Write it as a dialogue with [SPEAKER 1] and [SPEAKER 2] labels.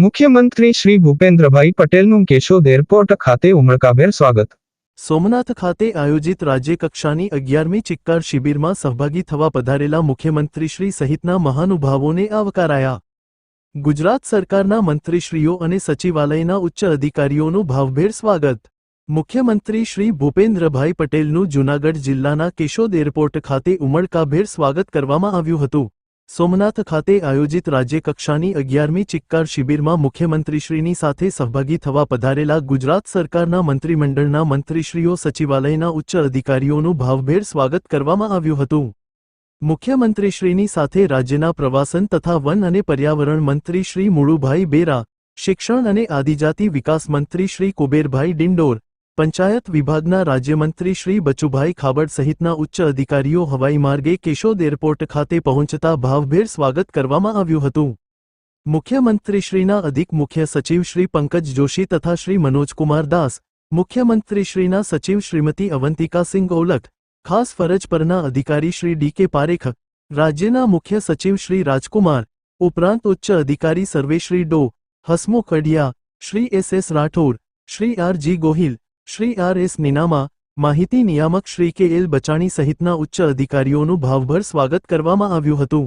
[SPEAKER 1] મુખ્યમંત્રી શ્રી ભૂપેન્દ્રભાઈ પટેલનું કેશોદ એરપોર્ટ ખાતે ઉમળકાભેર સ્વાગત.
[SPEAKER 2] સોમનાથ ખાતે આયોજિત રાજ્યકક્ષાની અગિયારમી ચિક્કાર શિબિરમાં સહભાગી થવા પધારેલા મુખ્યમંત્રીશ્રી સહિતના મહાનુભાવોને આવકારાયા. ગુજરાત સરકારના મંત્રીશ્રીઓ અને સચિવાલયના ઉચ્ચ અધિકારીઓનું ભાવભેર સ્વાગત. મુખ્યમંત્રી શ્રી ભૂપેન્દ્રભાઈ પટેલનું જૂનાગઢ જિલ્લાના કેશોદ એરપોર્ટ ખાતે ઉમળકાભેર સ્વાગત કરવામાં આવ્યું હતું. સોમનાથ ખાતે આયોજિત રાજ્યકક્ષાની અગિયારમી ચિક્કાર શિબિરમાં મુખ્યમંત્રીશ્રીની સાથે સહભાગી થવા પધારેલા ગુજરાત સરકારના મંત્રીમંડળના મંત્રીશ્રીઓ સચિવાલયના ઉચ્ચ અધિકારીઓનું ભાવભેર સ્વાગત કરવામાં આવ્યું હતું. મુખ્યમંત્રીશ્રીની સાથે રાજ્યના પ્રવાસન તથા વન અને પર્યાવરણ મંત્રી શ્રી મુળુભાઈ બેરા, શિક્ષણ અને આદિજાતિ વિકાસ મંત્રી શ્રી કુબેરભાઈ ડિંડોર પંચાયત વિભાગના રાજ્યમંત્રી શ્રી બચુભાઈ ખાબડ સહિતના ઉચ્ચ અધિકારીઓ હવાઈ માર્ગે કેશોદ એરપોર્ટ ખાતે પહોંચતા ભાવભેર સ્વાગત કરવામાં આવ્યું હતું. મુખ્યમંત્રીશ્રીના અધિક મુખ્ય સચિવ શ્રી પંકજ જોશી તથા શ્રી મનોજકુમાર દાસ, મુખ્યમંત્રીશ્રીના સચિવ શ્રીમતી અવંતિકા સિંહ ઓલખ, ખાસ ફરજ પરના અધિકારી શ્રી ડી કે પારેખ, રાજ્યના મુખ્ય સચિવ શ્રી રાજકુમાર, ઉપરાંત ઉચ્ચ અધિકારી સર્વેશ્રી Dr, Hasmukh Adhia Shri S S Rathod, Shri R G Gohil Shri R S Ninama માહિતી નિયામક શ્રી કે એલ બચાણી સહિતના ઉચ્ચ અધિકારીઓનું ભાવભર સ્વાગત કરવામાં આવ્યું હતું.